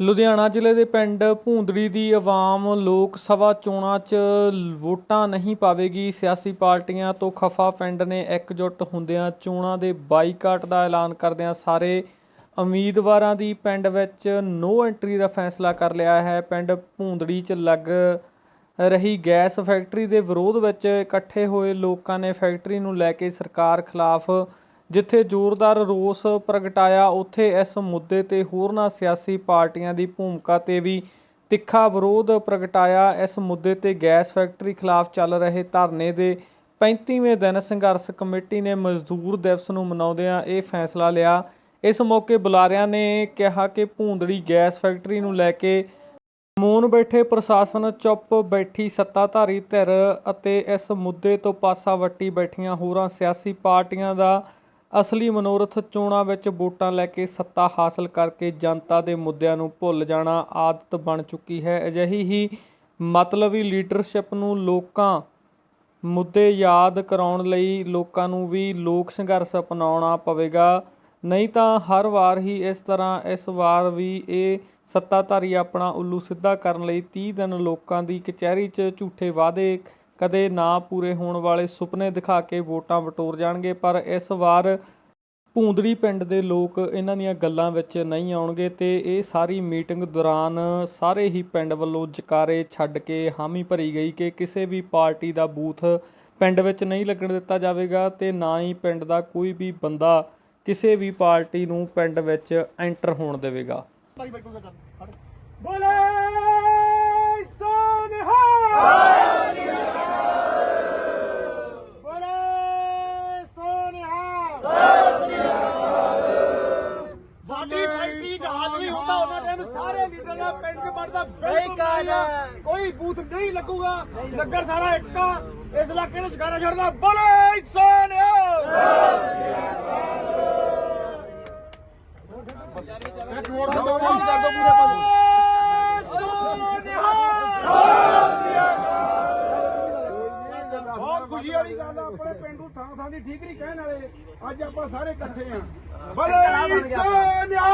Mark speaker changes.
Speaker 1: ਲੁਧਿਆਣਾ ਜ਼ਿਲ੍ਹੇ ਦੇ ਪਿੰਡ ਭੂੰਦੜੀ ਦੀ ਆਵਾਮ ਲੋਕ ਸਭਾ ਚੋਣਾਂ 'ਚ ਵੋਟਾਂ ਨਹੀਂ ਪਾਵੇਗੀ। ਸਿਆਸੀ ਪਾਰਟੀਆਂ ਤੋਂ ਖਫਾ ਪਿੰਡ ਨੇ ਇਕਜੁੱਟ ਹੁੰਦਿਆਂ ਚੋਣਾਂ ਦੇ ਬਾਈਕਾਟ ਦਾ ਐਲਾਨ ਕਰਦਿਆਂ ਸਾਰੇ ਉਮੀਦਵਾਰਾਂ ਦੀ ਪਿੰਡ ਵਿੱਚ ਨੋ ਐਂਟਰੀ ਦਾ ਫੈਸਲਾ ਕਰ ਲਿਆ ਹੈ। ਪਿੰਡ ਭੂੰਦੜੀ 'ਚ ਲੱਗ ਰਹੀ ਗੈਸ ਫੈਕਟਰੀ ਦੇ ਵਿਰੋਧ ਵਿੱਚ ਇਕੱਠੇ ਹੋਏ ਲੋਕਾਂ ਨੇ ਫੈਕਟਰੀ ਨੂੰ ਲੈ ਕੇ ਸਰਕਾਰ ਖਿਲਾਫ ਜਿੱਥੇ ਜ਼ੋਰਦਾਰ ਰੋਸ ਪ੍ਰਗਟਾਇਆ, ਉੱਥੇ ਇਸ ਮੁੱਦੇ ਤੇ ਹੋਰਨਾਂ ਸਿਆਸੀ ਪਾਰਟੀਆਂ ਦੀ ਭੂਮਿਕਾ ਤੇ ਵੀ ਤਿੱਖਾ ਵਿਰੋਧ ਪ੍ਰਗਟਾਇਆ। ਇਸ ਮੁੱਦੇ ਤੇ ਗੈਸ ਫੈਕਟਰੀ ਖਿਲਾਫ ਚੱਲ ਰਹੇ ਧਰਨੇ ਦੇ 35ਵੇਂ ਦਿਨ ਸੰਘਰਸ਼ ਕਮੇਟੀ ਨੇ ਮਜ਼ਦੂਰ ਦਿਵਸ ਨੂੰ ਮਨਾਉਂਦਿਆਂ ਇਹ ਫੈਸਲਾ ਲਿਆ। ਇਸ ਮੌਕੇ ਬੁਲਾਰਿਆਂ ਨੇ ਕਿਹਾ ਕਿ ਭੂੰਦੜੀ ਗੈਸ ਫੈਕਟਰੀ ਨੂੰ ਲੈ ਕੇ ਮੌਨ ਬੈਠੇ ਪ੍ਰਸ਼ਾਸਨ ਚੁੱਪ ਬੈਠੀ ਸੱਤਾਧਾਰੀ ਧਿਰ ਅਤੇ ਇਸ ਮੁੱਦੇ ਤੋਂ ਪਾਸਾ ਵੱਟੀ ਬੈਠੀਆਂ ਹੋਰਾਂ ਸਿਆਸੀ ਪਾਰਟੀਆਂ ਦਾ ਅਸਲੀ ਮਨੋਰਥ ਚੋਣਾਂ ਵਿੱਚ ਵੋਟਾਂ ਲੈ ਕੇ ਸੱਤਾ ਹਾਸਲ ਕਰਕੇ ਜਨਤਾ ਦੇ ਮੁੱਦਿਆਂ ਨੂੰ ਭੁੱਲ ਜਾਣਾ ਆਦਤ ਬਣ ਚੁੱਕੀ ਹੈ। ਅਜਿਹੀ ਹੀ ਮਤਲਬੀ ਲੀਡਰਸ਼ਿਪ ਨੂੰ ਲੋਕਾਂ ਮੁੱਦੇ ਯਾਦ ਕਰਾਉਣ ਲਈ ਲੋਕਾਂ ਨੂੰ ਵੀ ਲੋਕ ਸੰਘਰਸ਼ ਅਪਣਾਉਣਾ ਪਵੇਗਾ। ਨਹੀਂ ਤਾਂ ਹਰ ਵਾਰ ਹੀ ਇਸ ਤਰ੍ਹਾਂ ਇਸ ਵਾਰ ਵੀ ਇਹ ਸੱਤਾਧਾਰੀ ਆਪਣਾ ਉੱਲੂ ਸਿੱਧਾ ਕਰਨ ਲਈ 30 ਦਿਨ ਲੋਕਾਂ ਦੀ ਕਚਹਿਰੀ 'ਚ ਝੂਠੇ ਵਾਅਦੇ ਕਦੇ ਨਾ ਪੂਰੇ ਹੋਣ ਵਾਲੇ ਸੁਪਨੇ ਦਿਖਾ ਕੇ ਵੋਟਾਂ ਵਟੋਰ ਜਾਣਗੇ, ਪਰ ਇਸ ਵਾਰ ਭੂੰਦੜੀ ਪਿੰਡ ਦੇ ਲੋਕ ਇਹਨਾਂ ਦੀਆਂ ਗੱਲਾਂ ਵਿੱਚ ਨਹੀਂ ਆਉਣਗੇ ਤੇ ਇਹ ਸਾਰੀ ਮੀਟਿੰਗ ਦੌਰਾਨ ਸਾਰੇ ਹੀ ਪਿੰਡ ਵੱਲੋਂ ਜਕਾਰੇ ਛੱਡ ਕੇ ਹਾਮੀ ਭਰੀ ਗਈ ਕਿ ਕਿਸੇ ਵੀ ਪਾਰਟੀ ਦਾ ਬੂਥ ਪਿੰਡ ਵਿੱਚ ਨਹੀਂ ਲੱਗਣ ਦਿੱਤਾ ਜਾਵੇਗਾ ਤੇ ਨਾ ਹੀ ਪਿੰਡ ਦਾ ਕੋਈ ਵੀ ਬੰਦਾ ਕਿਸੇ ਵੀ ਪਾਰਟੀ ਨੂੰ ਪਿੰਡ ਵਿੱਚ ਐਂਟਰ ਹੋਣ ਦੇਵੇਗਾ।
Speaker 2: ਬੋਲੇ ਸੋਨਹਾ ਬੋਲੇ ਸੋਨਹਾ ਸਾਡੀ ਪਾਰਟੀ ਦਾ ਆਦਮੀ ਹੁੰਦਾ ਉਹਨਾਂ ਟਾਈਮ ਸਾਰੇ ਲੀਡਰ ਦਾ ਪਿੰਡ ਚ ਬਣਦਾ। ਬਿਲਕੁਲ ਕੋਈ ਬੂਥ ਨਹੀਂ ਲੱਗੂਗਾ। ਨਗਰ ਸਾਰਾ ਇੱਕ ਆ। ਇਸ ਇਲਾਕੇ ਨੂੰ ਜਗਾਰਾ ਛੱਡਦਾ ਬੋਲੇ ਪਾਸੇ ਬਹੁਤ ਖੁਸ਼ੀ ਵਾਲੀ ਗੱਲ ਆ ਆਪਣੇ ਪਿੰਡ ਨੂੰ ਥਾਂ ਥਾਂ ਦੀ ਠੀਕਰੀ ਕਹਿਣ ਵਾਲੇ। ਅੱਜ ਆਪਾਂ ਸਾਰੇ ਇਕੱਠੇ ਆ। ਬਲੇ ਸੋਨਿਆ